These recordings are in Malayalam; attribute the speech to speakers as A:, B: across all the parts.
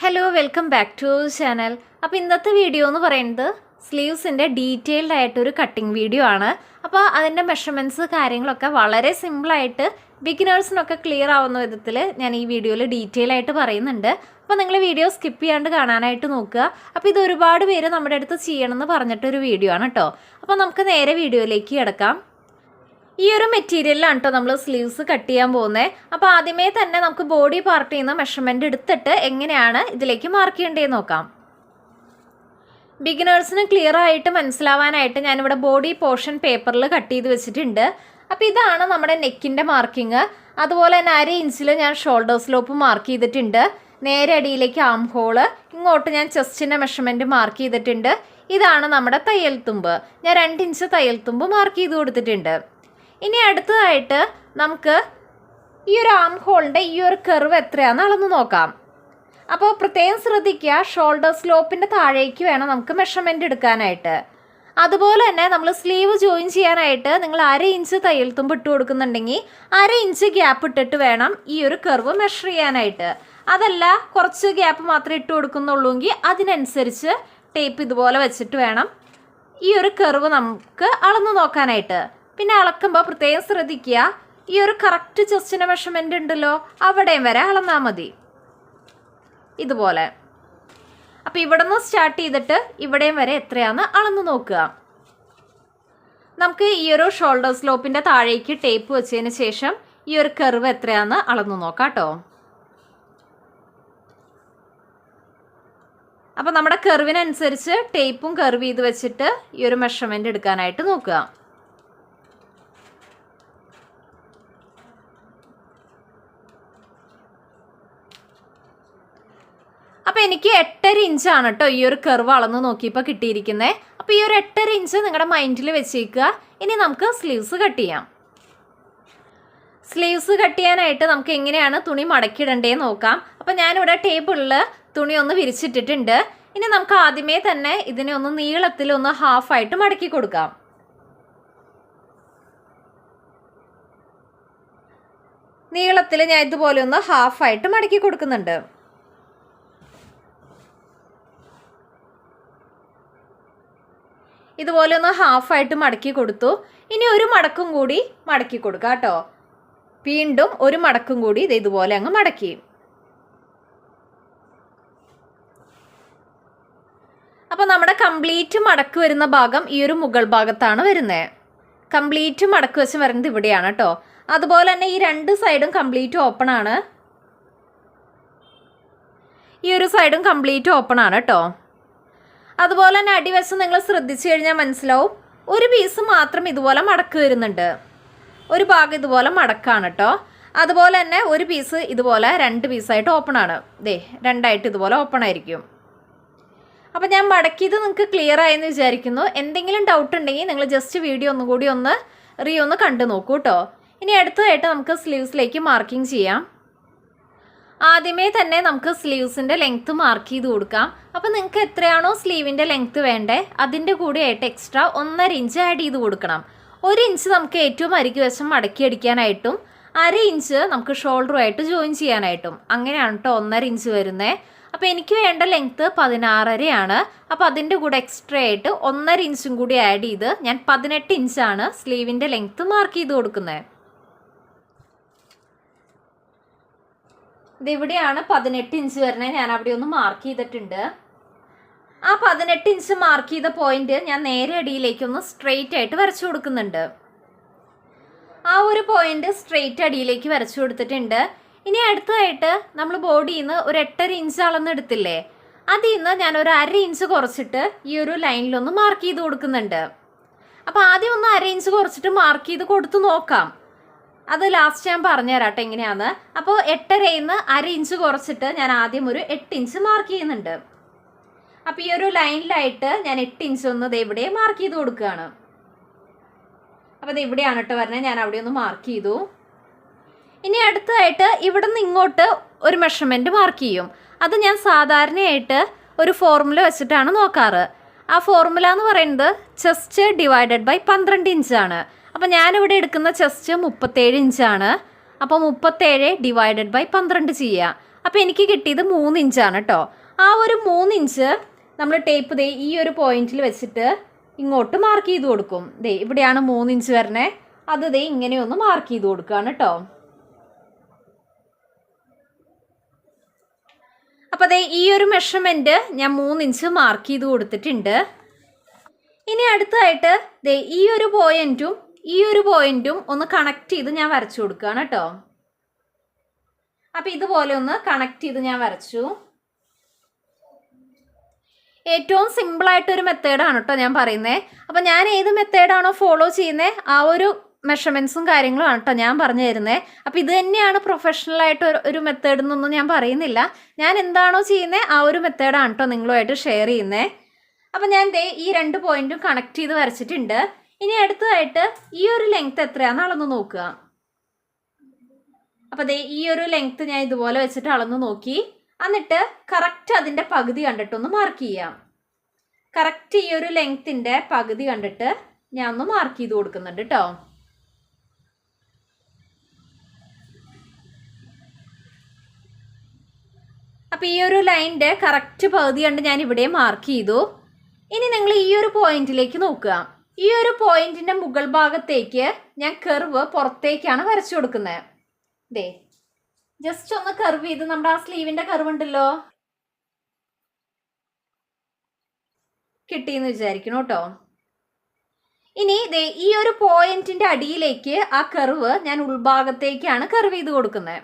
A: Hello welcome back to channel അപ്പോൾ ഇന്നത്തെ വീഡിയോ എന്ന് പറയുന്നത് സ്ലീവ്സിന്റെ ഡീറ്റെയിൽഡ് ആയിട്ടൊരു കട്ടിങ് വീഡിയോ ആണ്. അപ്പോൾ അതിന്റെ മെഷർമെന്റ്സ് കാര്യങ്ങളൊക്കെ വളരെ സിമ്പിളായിട്ട് ബിഗിനേഴ്സിനൊക്കെ ക്ലിയർ ആവുന്ന വിധത്തിൽ ഞാൻ ഈ വീഡിയോയിൽ ഡീറ്റെയിൽ ആയിട്ട് പറയുന്നുണ്ട്. അപ്പോൾ നിങ്ങൾ വീഡിയോ സ്കിപ്പ് ചെയ്യാണ്ട് കാണാനായിട്ട് നോക്കുക. അപ്പോൾ ഇത് ഒരുപാട് പേര് നമ്മുടെ അടുത്ത് ചെയ്യണമെന്ന് പറഞ്ഞിട്ടൊരു വീഡിയോ ആണ് കേട്ടോ അപ്പോൾ നമുക്ക് നേരെ വീഡിയോയിലേക്ക് കിടക്കാം. ഈ ഒരു മെറ്റീരിയലിലാണ് കേട്ടോ നമ്മൾ സ്ലീവ്സ് കട്ട് ചെയ്യാൻ പോകുന്നത് അപ്പോൾ ആദ്യമേ തന്നെ നമുക്ക് ബോഡി പാർട്ടിൽ നിന്ന് മെഷർമെന്റ് എടുത്തിട്ട് എങ്ങനെയാണ് ഇതിലേക്ക് മാർക്ക് ചെയ്യേണ്ടതെന്ന് നോക്കാം. ബിഗിനേഴ്സിന് ക്ലിയർ ആയിട്ട് മനസ്സിലാവാനായിട്ട് ഞാനിവിടെ ബോഡി പോർഷൻ പേപ്പറിൽ കട്ട് ചെയ്ത് വെച്ചിട്ടുണ്ട്. അപ്പോൾ ഇതാണ് നമ്മുടെ നെക്കിന്റെ മാർക്കിങ് അതുപോലെ തന്നെ അര ഇഞ്ചിൽ ഞാൻ ഷോൾഡർ സ്ലോപ്പ് മാർക്ക് ചെയ്തിട്ടുണ്ട്. നേരെ അടിയിലേക്ക് ആം ഹോൾ ഇങ്ങോട്ട് ഞാൻ ചെസ്റ്റിന്റെ മെഷർമെന്റ് മാർക്ക് ചെയ്തിട്ടുണ്ട്. ഇതാണ് നമ്മുടെ തയ്യൽ തുമ്പ്. ഞാൻ രണ്ട് ഇഞ്ച് തയ്യൽ തുമ്പ് മാർക്ക് ചെയ്ത് കൊടുത്തിട്ടുണ്ട്. ഇനി അടുത്തതായിട്ട് നമുക്ക് ഈ ഒരു ആം ഹോളിന്റെ ഈ ഒരു കർവ് എത്രയാണെന്ന് അളന്ന് നോക്കാം. അപ്പോൾ പ്രത്യേകം ശ്രദ്ധിക്കുക ഷോൾഡർ സ്ലോപ്പിന്റെ താഴേക്ക് വേണം നമുക്ക് മെഷർമെന്റ് എടുക്കാനായിട്ട്. അതുപോലെ തന്നെ നമ്മൾ സ്ലീവ് ജോയിൻ ചെയ്യാനായിട്ട് നിങ്ങൾ അര ഇഞ്ച് തയ്യൽ തുമ്പ് ഇട്ട് കൊടുക്കുന്നുണ്ടെങ്കിൽ അര ഇഞ്ച് ഗ്യാപ്പ് ഇട്ടിട്ട് വേണം ഈ ഒരു കർവ് മെഷർ ചെയ്യാനായിട്ട്. അതല്ല കുറച്ച് ഗ്യാപ്പ് മാത്രമേ ഇട്ട് കൊടുക്കുന്നുള്ളൂങ്കിൽ അതിനനുസരിച്ച് ടേപ്പ് ഇതുപോലെ വെച്ചിട്ട് വേണം ഈ ഒരു കർവ് നമുക്ക് അളന്ന് നോക്കാനായിട്ട്. പിന്നെ അളക്കുമ്പോൾ പ്രത്യേകം ശ്രദ്ധിക്കുക. ഈ ഒരു കറക്റ്റ് ചെസ്റ്റിന് മെഷർമെന്റ് ഉണ്ടല്ലോ അവിടെയും വരെ അളന്നാൽ മതി. ഇതുപോലെ. അപ്പോൾ ഇവിടെ നിന്ന് സ്റ്റാർട്ട് ചെയ്തിട്ട് ഇവിടെയും വരെ എത്രയാണെന്ന് അളന്ന് നോക്കുക. നമുക്ക് ഈ ഒരു ഷോൾഡർ സ്ലോപ്പിന്റെ താഴേക്ക് ടേപ്പ് വെച്ചതിന് ശേഷം ഈ ഒരു കർവ് എത്രയാണെന്ന് അളന്ന് നോക്കാം കേട്ടോ അപ്പോൾ നമ്മുടെ കർവിനനുസരിച്ച് ടേപ്പും കർവ് ചെയ്ത് വെച്ചിട്ട് ഈ ഒരു മെഷർമെന്റ് എടുക്കാനായിട്ട് നോക്കുക. അപ്പോൾ എനിക്ക് എട്ടര ഇഞ്ചാണ് കേട്ടോ ഈ ഒരു കർവ് അളന്ന് നോക്കിയപ്പോൾ കിട്ടിയിരിക്കുന്നത് അപ്പോൾ ഈ ഒരു എട്ടര ഇഞ്ച് നിങ്ങളുടെ മൈൻഡിൽ വെച്ചേക്കുക ഇനി നമുക്ക് സ്ലീവ്സ് കട്ട് ചെയ്യാം. സ്ലീവ്സ് കട്ട് ചെയ്യാനായിട്ട് നമുക്ക് എങ്ങനെയാണ് തുണി മടക്കിയിടണ്ടേന്ന് നോക്കാം. അപ്പോൾ ഞാനിവിടെ ടേബിളിൽ തുണി ഒന്ന് വിരിച്ചിട്ടിട്ടുണ്ട്. ഇനി നമുക്ക് ആദ്യമേ തന്നെ ഇതിനെ ഒന്ന് നീളത്തിൽ ഒന്ന് ഹാഫായിട്ട് മടക്കി കൊടുക്കാം. നീളത്തിൽ ഞാൻ ഇതുപോലെ ഒന്ന് ഹാഫായിട്ട് മടക്കി കൊടുക്കുന്നുണ്ട്. ഇതുപോലെ ഒന്ന് ഹാഫായിട്ട് മടക്കി കൊടുത്തു. ഇനി ഒരു മടക്കും കൂടി മടക്കി കൊടുക്കുക കേട്ടോ. വീണ്ടും ഒരു മടക്കും കൂടി ഇത് ഇതുപോലെ അങ്ങ് മടക്കി. അപ്പോൾ നമ്മുടെ കംപ്ലീറ്റ് മടക്ക് വരുന്ന ഭാഗം ഈ ഒരു മുകൾ ഭാഗത്താണ് വരുന്നത് കംപ്ലീറ്റ് മടക്ക് വെച്ച് വരുന്നത് ഇവിടെയാണ് കേട്ടോ. അതുപോലെ തന്നെ ഈ രണ്ട് സൈഡും കംപ്ലീറ്റ് ഓപ്പൺ ആണ്. ഈ ഒരു സൈഡും കംപ്ലീറ്റ് ഓപ്പൺ ആണ് കേട്ടോ. അതുപോലെ തന്നെ അടിവശം നിങ്ങൾ ശ്രദ്ധിച്ചു കഴിഞ്ഞാൽ മനസ്സിലാവും. ഒരു പീസ് മാത്രം ഇതുപോലെ മടക്ക് വരുന്നുണ്ട്. ഒരു ഭാഗം ഇതുപോലെ മടക്കാണ് കേട്ടോ അതുപോലെ തന്നെ ഒരു പീസ് ഇതുപോലെ രണ്ട് പീസായിട്ട് ഓപ്പൺ ആണ്. ദേ രണ്ടായിട്ട് ഇതുപോലെ ഓപ്പൺ ആയിരിക്കും. അപ്പോൾ ഞാൻ മടക്കിയത് നിങ്ങൾക്ക് ക്ലിയർ ആയെന്ന് വിചാരിക്കുന്നു. എന്തെങ്കിലും ഡൗട്ട് ഉണ്ടെങ്കിൽ നിങ്ങൾ ജസ്റ്റ് വീഡിയോ ഒന്നുകൂടി ഒന്ന് റീ ഒന്ന് കണ്ടു നോക്കൂ കേട്ടോ ഇനി അടുത്തതായിട്ട് നമുക്ക് സ്ലീവ്സിലേക്ക് മാർക്കിംഗ് ചെയ്യാം. ആദ്യമേ തന്നെ നമുക്ക് സ്ലീവ്സിന്റെ ലെങ്ത്ത് മാർക്ക് ചെയ്ത് കൊടുക്കാം. അപ്പോൾ നിങ്ങൾക്ക് എത്രയാണോ സ്ലീവിന്റെ ലെങ്ത്ത് വേണ്ടേ അതിന്റെ കൂടെ ആയിട്ട് എക്സ്ട്രാ ഒന്നര ഇഞ്ച് ആഡ് ചെയ്ത് കൊടുക്കണം. ഒരു ഇഞ്ച് നമുക്ക് ഏറ്റവും അരികു വശം മടക്കി അടിക്കാനായിട്ടും അര ഇഞ്ച് നമുക്ക് ഷോൾഡറുമായിട്ട് ജോയിൻ ചെയ്യാനായിട്ടും. അങ്ങനെയാണ് കേട്ടോ ഒന്നര ഇഞ്ച് വരുന്നത് അപ്പോൾ എനിക്ക് വേണ്ട ലെങ്ത്ത് പതിനാറരയാണ്. അപ്പോൾ അതിന്റെ കൂടെ എക്സ്ട്രാ ആയിട്ട് ഒന്നര ഇഞ്ചും കൂടി ആഡ് ചെയ്ത് ഞാൻ പതിനെട്ട് ഇഞ്ചാണ് സ്ലീവിന്റെ ലെങ്ത്ത് മാർക്ക് ചെയ്ത് കൊടുക്കുന്നത് ഇതിവിടെയാണ് പതിനെട്ട് ഇഞ്ച് വരണേ ഞാൻ അവിടെ ഒന്ന് മാർക്ക് ചെയ്തിട്ടുണ്ട്. ആ പതിനെട്ട് ഇഞ്ച് മാർക്ക് ചെയ്ത പോയിന്റ് ഞാൻ നേരെ അടിയിലേക്ക് ഒന്ന് സ്ട്രെയിറ്റ് ആയിട്ട് വരച്ചു കൊടുക്കുന്നുണ്ട്. ആ ഒരു പോയിന്റ് സ്ട്രെയിറ്റ് അടിയിലേക്ക് വരച്ചു കൊടുത്തിട്ടുണ്ട്. ഇനി അടുത്തതായിട്ട് നമ്മൾ ബോഡിയിൽ നിന്ന് ഒരു എട്ടര ഇഞ്ച് അളന്ന് എടുത്തില്ലേ? അതിൽ നിന്ന് ഞാൻ ഒരു അര ഇഞ്ച് കുറച്ചിട്ട് ഈ ഒരു ലൈനിലൊന്ന് മാർക്ക് ചെയ്ത് കൊടുക്കുന്നുണ്ട്. അപ്പോൾ ആദ്യം ഒന്ന് അര ഇഞ്ച് കുറച്ചിട്ട് മാർക്ക് ചെയ്ത് കൊടുത്തു നോക്കാം. അത് ലാസ്റ്റ് ഞാൻ പറഞ്ഞുതരാം കേട്ടോ എങ്ങനെയാന്ന്. അപ്പോൾ എട്ടരയിൽ നിന്ന് അര ഇഞ്ച് കുറച്ചിട്ട് ഞാൻ ആദ്യം ഒരു എട്ട് ഇഞ്ച് മാർക്ക് ചെയ്യുന്നുണ്ട്. അപ്പോൾ ഈ ഒരു ലൈനിലായിട്ട് ഞാൻ എട്ട് ഇഞ്ച് ഒന്ന് ഇവിടെ മാർക്ക് ചെയ്ത് കൊടുക്കുകയാണ്. അപ്പോൾ അത് ഇവിടെയാണ് കേട്ടോ പറഞ്ഞത് ഞാൻ അവിടെ ഒന്ന് മാർക്ക് ചെയ്തു. ഇനി അടുത്തതായിട്ട് ഇവിടെ നിന്ന് ഇങ്ങോട്ട് ഒരു മെഷർമെന്റ് മാർക്ക് ചെയ്യും. അത് ഞാൻ സാധാരണയായിട്ട് ഒരു ഫോർമുല വെച്ചിട്ടാണ് നോക്കാറ്. ആ ഫോർമുല എന്ന് പറയുന്നത് ചെസ്റ്റ് ഡിവൈഡഡ് ബൈ പന്ത്രണ്ട് ഇഞ്ചാണ് അപ്പോൾ ഞാനിവിടെ എടുക്കുന്ന ചെസ്റ്റ് മുപ്പത്തേഴ് ഇഞ്ചാണ്. അപ്പോൾ മുപ്പത്തേഴ് ഡിവൈഡഡ് ബൈ പന്ത്രണ്ട് ചെയ്യുക അപ്പോൾ എനിക്ക് കിട്ടിയത് മൂന്ന് ഇഞ്ചാണ് കേട്ടോ ആ ഒരു മൂന്ന് ഇഞ്ച് നമ്മൾ ടേപ്പ് ദേ ഈ ഒരു പോയിന്റിൽ വെച്ചിട്ട് ഇങ്ങോട്ട് മാർക്ക് ചെയ്ത് കൊടുക്കും. ദേ ഇവിടെയാണ് മൂന്ന് ഇഞ്ച് വരണേ. അത് ദേ ഇങ്ങനെ ഒന്ന് മാർക്ക് ചെയ്ത് കൊടുക്കുകയാണ് കേട്ടോ അപ്പോൾ ദേ ഈ ഒരു മെഷർമെന്റ് ഞാൻ മൂന്ന് ഇഞ്ച് മാർക്ക് ചെയ്ത് കൊടുത്തിട്ടുണ്ട്. ഇനി അടുത്തതായിട്ട് ദേ ഈ ഒരു പോയിന്റും ഈ ഒരു പോയിന്റും ഒന്ന് കണക്ട് ചെയ്ത് ഞാൻ വരച്ചു കൊടുക്കുകയാണ് കേട്ടോ. അപ്പൊ ഇതുപോലെ ഒന്ന് കണക്ട് ചെയ്ത് ഞാൻ വരച്ചു. ഏറ്റവും സിമ്പിളായിട്ട് ഒരു മെത്തേഡാണ് കേട്ടോ ഞാൻ പറയുന്നത് അപ്പൊ ഞാൻ ഏത് മെത്തേഡാണോ ഫോളോ ചെയ്യുന്നത് ആ ഒരു മെഷർമെന്റ്സും കാര്യങ്ങളും ആണ് കേട്ടോ ഞാൻ പറഞ്ഞു തരുന്നത് അപ്പോൾ ഇത് തന്നെയാണ് പ്രൊഫഷണൽ ആയിട്ട് ഒരു ഒരു മെത്തേഡ് എന്നൊന്നും ഞാൻ പറയുന്നില്ല. ഞാൻ എന്താണോ ചെയ്യുന്നത് ആ ഒരു മെത്തേഡാണ് കേട്ടോ നിങ്ങളുമായിട്ട് ഷെയർ ചെയ്യുന്നത് അപ്പൊ ഞാൻ ദേ ഈ രണ്ട് പോയിന്റും കണക്ട് ചെയ്ത് വരച്ചിട്ടുണ്ട്. ഇനി അടുത്തതായിട്ട് ഈ ഒരു ലെങ്ത് എത്രയാണെന്ന് അളന്ന് നോക്കുക. അപ്പോൾ ദേ ഈ ഒരു ലെങ്ത് ഞാൻ ഇതുപോലെ വെച്ചിട്ട് അളന്ന് നോക്കി. എന്നിട്ട് കറക്റ്റ് അതിന്റെ പകുതി കണ്ടിട്ടൊന്ന് മാർക്ക് ചെയ്യാം. കറക്റ്റ് ഈ ഒരു ലെങ്ത്തിന്റെ പകുതി കണ്ടിട്ട് ഞാൻ ഒന്ന് മാർക്ക് ചെയ്ത് കൊടുക്കുന്നുണ്ട് കേട്ടോ അപ്പോൾ ഈ ഒരു ലൈനിന്റെ കറക്റ്റ് പകുതി കണ്ട് ഞാൻ ഇവിടെ മാർക്ക് ചെയ്തു. ഇനി നിങ്ങൾ ഈ ഒരു പോയിന്റിലേക്ക് നോക്കുക. ഈ ഒരു പോയിന്റിന്റെ മുകൾ ഭാഗത്തേക്ക് ഞാൻ കെർവ് പുറത്തേക്കാണ് വരച്ചു കൊടുക്കുന്നത് ദേ ജസ്റ്റ് ഒന്ന് കർവ് ചെയ്ത് നമ്മുടെ ആ സ്ലീവിന്റെ കർവ് ഉണ്ടല്ലോ. കിട്ടിയെന്ന് വിചാരിക്കണം കേട്ടോ. ഇനി ദേ ഈ ഒരു പോയിന്റിന്റെ അടിയിലേക്ക് ആ കർവ് ഞാൻ ഉൾഭാഗത്തേക്കാണ് കർവ് ചെയ്ത് കൊടുക്കുന്നത്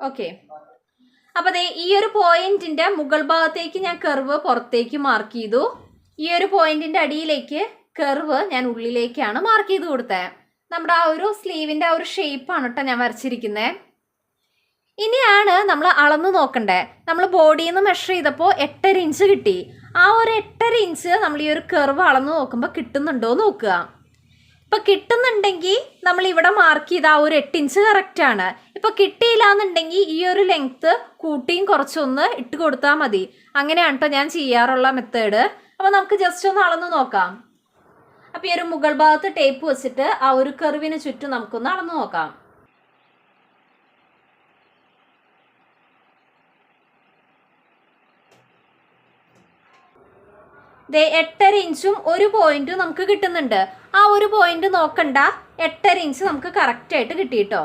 A: ഓക്കെ. അപ്പോൾ അതെ ഈ ഒരു പോയിന്റിന്റെ മുകൾ ഭാഗത്തേക്ക് ഞാൻ കർവ് പുറത്തേക്ക് മാർക്ക് ചെയ്തു. ഈ ഒരു പോയിന്റിന്റെ അടിയിലേക്ക് കർവ് ഞാൻ ഉള്ളിലേക്കാണ് മാർക്ക് ചെയ്ത് കൊടുത്തത് നമ്മുടെ ആ ഒരു സ്ലീവിന്റെ ആ ഒരു ഷേപ്പാണ് കേട്ടോ ഞാൻ വരച്ചിരിക്കുന്നത് ഇനിയാണ് നമ്മൾ അളന്ന് നോക്കണ്ടേ. നമ്മൾ ബോഡിയിൽ നിന്ന് മെഷർ ചെയ്തപ്പോൾ എട്ടര ഇഞ്ച് കിട്ടി. ആ ഒരു എട്ടര ഇഞ്ച് നമ്മൾ ഈ ഒരു കർവ് അളന്ന് നോക്കുമ്പോൾ കിട്ടുന്നുണ്ടോ നോക്കുക. ഇപ്പൊ കിട്ടുന്നുണ്ടെങ്കിൽ നമ്മൾ ഇവിടെ മാർക്ക് ചെയ്ത ആ ഒരു എട്ട് ഇഞ്ച് കറക്റ്റ് ആണ് ഇപ്പൊ കിട്ടിയില്ല എന്നുണ്ടെങ്കിൽ ഈ ഒരു ലെങ്ത് കൂട്ടിയും കുറച്ചൊന്ന് ഇട്ട് കൊടുത്താൽ മതി. അങ്ങനെയാണ് ഞാൻ ചെയ്യാറുള്ള മെത്തേഡ് അപ്പോൾ നമുക്ക് ജസ്റ്റ് ഒന്ന് അളന്ന് നോക്കാം. അപ്പോൾ ഈ ഒരു മുകൾ ഭാഗത്ത് ടേപ്പ് വെച്ചിട്ട് ആ ഒരു കറിവിന് ചുറ്റും നമുക്കൊന്ന് അളന്ന് നോക്കാം. ദേ എട്ടര ഇഞ്ചും ഒരു പോയിന്റും നമുക്ക് കിട്ടുന്നുണ്ട്. ആ ഒരു പോയിന്റ് നോക്കണ്ട. എട്ടര ഇഞ്ച് നമുക്ക് കറക്റ്റ് ആയിട്ട് കിട്ടിയിട്ടോ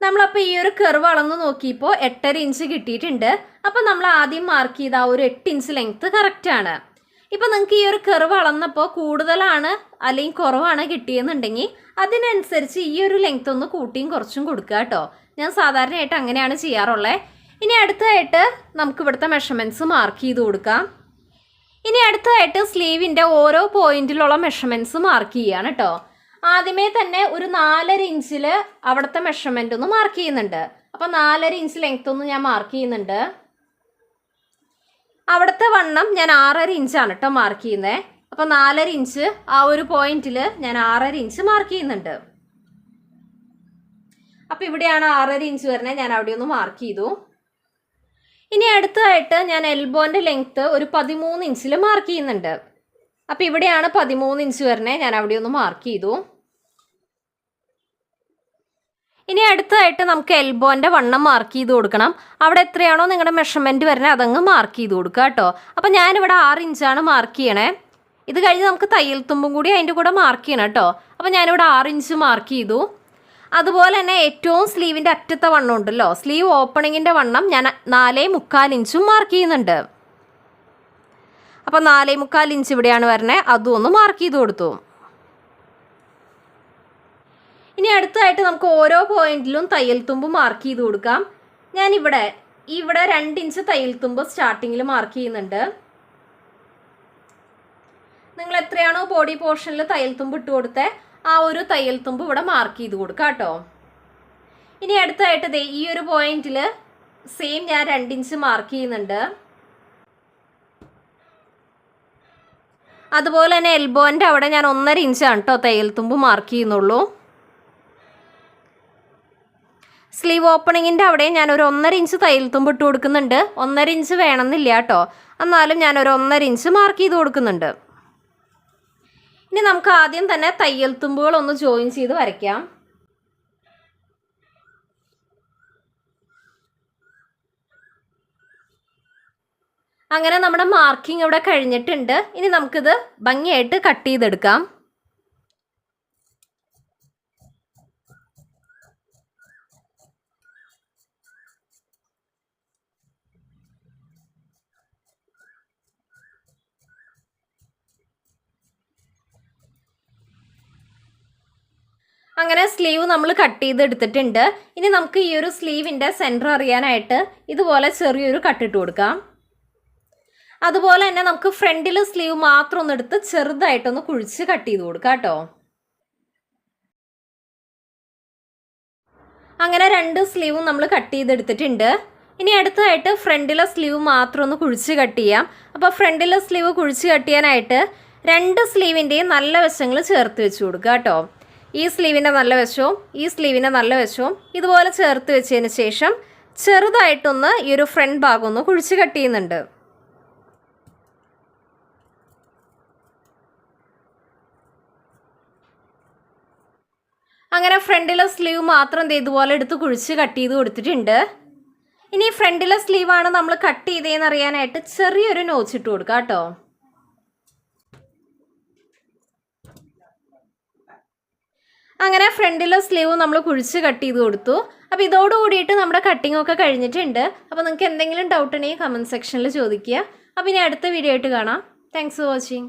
A: നമ്മളപ്പോൾ ഈ ഒരു കെർവ് അളന്ന് നോക്കിയപ്പോൾ എട്ടര ഇഞ്ച് കിട്ടിയിട്ടുണ്ട്. അപ്പോൾ നമ്മൾ ആദ്യം മാർക്ക് ചെയ്ത ആ ഒരു എട്ട് ഇഞ്ച് ലെങ്ത്ത് കറക്റ്റാണ് ആണ്. ഇപ്പം നിങ്ങൾക്ക് ഈ ഒരു കെർവ് അളന്നപ്പോൾ കൂടുതലാണ് അല്ലെങ്കിൽ കുറവാണ് കിട്ടിയെന്നുണ്ടെങ്കിൽ അതിനനുസരിച്ച് ഈ ഒരു ലെങ്ത് ഒന്ന് കൂട്ടിയും കുറച്ചും കൊടുക്കുക കേട്ടോ. ഞാൻ സാധാരണയായിട്ട് അങ്ങനെയാണ് ചെയ്യാറുള്ളത് ഇനി അടുത്തതായിട്ട് നമുക്ക് ഇവിടുത്തെ മെഷർമെന്റ്സ് മാർക്ക് ചെയ്ത് കൊടുക്കാം. ഇനി അടുത്തതായിട്ട് സ്ലീവിന്റെ ഓരോ പോയിന്റിലുള്ള മെഷർമെന്റ്സ് മാർക്ക് ചെയ്യുകയാണ് കേട്ടോ. ആദ്യമേ തന്നെ ഒരു നാലര ഇഞ്ചിൽ അവിടുത്തെ മെഷർമെന്റ് ഒന്ന് മാർക്ക് ചെയ്യുന്നുണ്ട്. അപ്പോൾ നാലര ഇഞ്ച് ലെങ്ത് ഒന്ന് ഞാൻ മാർക്ക് ചെയ്യുന്നുണ്ട്. അവിടുത്തെ വണ്ണം ഞാൻ ആറര ഇഞ്ചാണ് കേട്ടോ മാർക്ക് ചെയ്യുന്നത് അപ്പോൾ നാലര ഇഞ്ച് ആ ഒരു പോയിന്റിൽ ഞാൻ ആറര ഇഞ്ച് മാർക്ക് ചെയ്യുന്നുണ്ട്. അപ്പോൾ ഇവിടെയാണ് ആറര ഇഞ്ച് വരുന്നത് ഞാൻ അവിടെ ഒന്ന് മാർക്ക് ചെയ്തു. ഇനി അടുത്തതായിട്ട് ഞാൻ എൽബോന്റെ ലെങ്ത്ത് ഒരു പതിമൂന്ന് ഇഞ്ചിൽ മാർക്ക് ചെയ്യുന്നുണ്ട്. അപ്പോൾ ഇവിടെയാണ് പതിമൂന്ന് ഇഞ്ച് വരുന്നത് ഞാൻ അവിടെ ഒന്ന് മാർക്ക് ചെയ്തു. ഇനി അടുത്തതായിട്ട് നമുക്ക് എൽബോന്റെ വണ്ണം മാർക്ക് ചെയ്ത് കൊടുക്കണം. അവിടെ എത്രയാണോ നിങ്ങളുടെ മെഷർമെന്റ് വരുന്നത് അതങ്ങ് മാർക്ക് ചെയ്ത് കൊടുക്കുക കേട്ടോ. അപ്പോൾ ഞാനിവിടെ ആറ് ഇഞ്ചാണ് മാർക്ക് ചെയ്യണേ. ഇത് കഴിഞ്ഞ് നമുക്ക് തയ്യൽ തുമ്പും കൂടി അതിന്റെ കൂടെ മാർക്ക് ചെയ്യണം കേട്ടോ. അപ്പോൾ ഞാനിവിടെ ആറ് ഇഞ്ച് മാർക്ക് ചെയ്തു. അതുപോലെ തന്നെ ഏറ്റവും സ്ലീവിന്റെ അറ്റത്തെ വണ്ണം ഉണ്ടല്ലോ. സ്ലീവ് ഓപ്പണിങ്ങിന്റെ വണ്ണം ഞാൻ നാലേ മുക്കാൽ ഇഞ്ചും മാർക്ക് ചെയ്യുന്നുണ്ട്. അപ്പോൾ നാലേ മുക്കാൽ ഇഞ്ച് ഇവിടെയാണ് വരണേ. അതും ഒന്ന് മാർക്ക് ചെയ്ത് കൊടുത്തു. ഇനി അടുത്തായിട്ട് നമുക്ക് ഓരോ പോയിന്റിലും തയ്യൽ തുമ്പ് മാർക്ക് ചെയ്ത് കൊടുക്കാം. ഞാനിവിടെ ഇവിടെ രണ്ട് ഇഞ്ച് തയ്യൽ തുമ്പ് സ്റ്റാർട്ടിങ്ങിൽ മാർക്ക് ചെയ്യുന്നുണ്ട്. നിങ്ങൾ എത്രയാണോ ബോഡി പോർഷനിൽ തയ്യൽ തുമ്പ് ഇട്ട് കൊടുത്തേ ആ ഒരു തയ്യൽ തുമ്പ് ഇവിടെ മാർക്ക് ചെയ്ത് കൊടുക്കുക കേട്ടോ. ഇനി അടുത്തായിട്ട് ഈ ഒരു പോയിന്റിൽ സെയിം ഞാൻ രണ്ട് ഇഞ്ച് മാർക്ക് ചെയ്യുന്നുണ്ട്. അതുപോലെ തന്നെ എൽബോന്റെ അവിടെ ഞാൻ ഒന്നര ഇഞ്ചാണ് കേട്ടോ തയ്യൽ തുമ്പ് മാർക്ക് ചെയ്യുന്നുള്ളൂ. സ്ലീവ് ഓപ്പണിങ്ങിന്റെ അവിടെ ഞാൻ ഒരു ഒന്നര ഇഞ്ച് തയ്യൽ തുമ്പ് ഇട്ട് കൊടുക്കുന്നുണ്ട്. ഒന്നര ഇഞ്ച് വേണമെന്നില്ല കേട്ടോ എന്നാലും ഞാൻ ഒരു ഒന്നര ഇഞ്ച് മാർക്ക് ചെയ്ത് കൊടുക്കുന്നുണ്ട്. ഇനി നമുക്ക് ആദ്യം തന്നെ തയ്യൽ തുമ്പുകൾ ഒന്ന് ജോയിൻ ചെയ്ത് വരയ്ക്കാം. അങ്ങനെ നമ്മുടെ മാർക്കിംഗ് ഇവിടെ കഴിഞ്ഞിട്ടുണ്ട്. ഇനി നമുക്കിത് ഭംഗിയായിട്ട് കട്ട് ചെയ്തെടുക്കാം. അങ്ങനെ സ്ലീവ് നമ്മൾ കട്ട് ചെയ്തെടുത്തിട്ടുണ്ട്. ഇനി നമുക്ക് ഈ ഒരു സ്ലീവിന്റെ സെന്റർ അറിയാനായിട്ട് ഇതുപോലെ ചെറിയൊരു കട്ടിട്ട് കൊടുക്കാം. അതുപോലെ തന്നെ നമുക്ക് ഫ്രണ്ടിൽ സ്ലീവ് മാത്രം ഒന്ന് എടുത്ത് ചെറുതായിട്ടൊന്ന് കുഴിച്ച് കട്ട് ചെയ്ത് കൊടുക്കാം കേട്ടോ. അങ്ങനെ രണ്ട് സ്ലീവും നമ്മൾ കട്ട് ചെയ്തെടുത്തിട്ടുണ്ട്. ഇനി അടുത്തതായിട്ട് ഫ്രണ്ടിലെ സ്ലീവ് മാത്രം ഒന്ന് കുഴിച്ച് കട്ട് ചെയ്യാം. അപ്പോൾ ഫ്രണ്ടിലെ സ്ലീവ് കുഴിച്ച് കട്ട് ചെയ്യാനായിട്ട് രണ്ട് സ്ലീവിന്റെയും നല്ല വശങ്ങൾ ചേർത്ത് വെച്ച് കൊടുക്കുക കേട്ടോ. ഈ സ്ലീവിന്റെ നല്ല വശവും ഈ സ്ലീവിന്റെ നല്ല വശവും ഇതുപോലെ ചേർത്ത് വെച്ചതിന് ശേഷം ചെറുതായിട്ടൊന്ന് ഈ ഒരു ഫ്രണ്ട് ഭാഗം ഒന്ന് കുഴിച്ച് കട്ട് ചെയ്യുന്നുണ്ട്. അങ്ങനെ ഫ്രണ്ടിലെ സ്ലീവ് മാത്രം ഇതുപോലെ എടുത്ത് കുഴിച്ച് കട്ട് ചെയ്ത് കൊടുത്തിട്ടുണ്ട്. ഇനി ഫ്രണ്ടിലെ സ്ലീവാണ് നമ്മൾ കട്ട് ചെയ്തതെന്ന് അറിയാനായിട്ട് ചെറിയൊരു നോച്ച് ഇട്ട് കൊടുക്കുക കേട്ടോ. അങ്ങനെ ഫ്രണ്ടിലെ സ്ലീവ് നമ്മൾ കുഴിച്ച് കട്ട് ചെയ്ത് കൊടുത്തു. അപ്പോൾ ഇതോട് കൂടിയിട്ട് നമ്മുടെ കട്ടിംഗ് ഒക്കെ കഴിഞ്ഞിട്ടുണ്ട്. അപ്പോൾ നിങ്ങൾക്ക് എന്തെങ്കിലും ഡൗട്ട് ഉണ്ടെങ്കിൽ കമന്റ് സെക്ഷനിൽ ചോദിക്കുക. അപ്പോൾ ഇനി അടുത്ത വീഡിയോ ആയിട്ട് കാണാം. Thanks for watching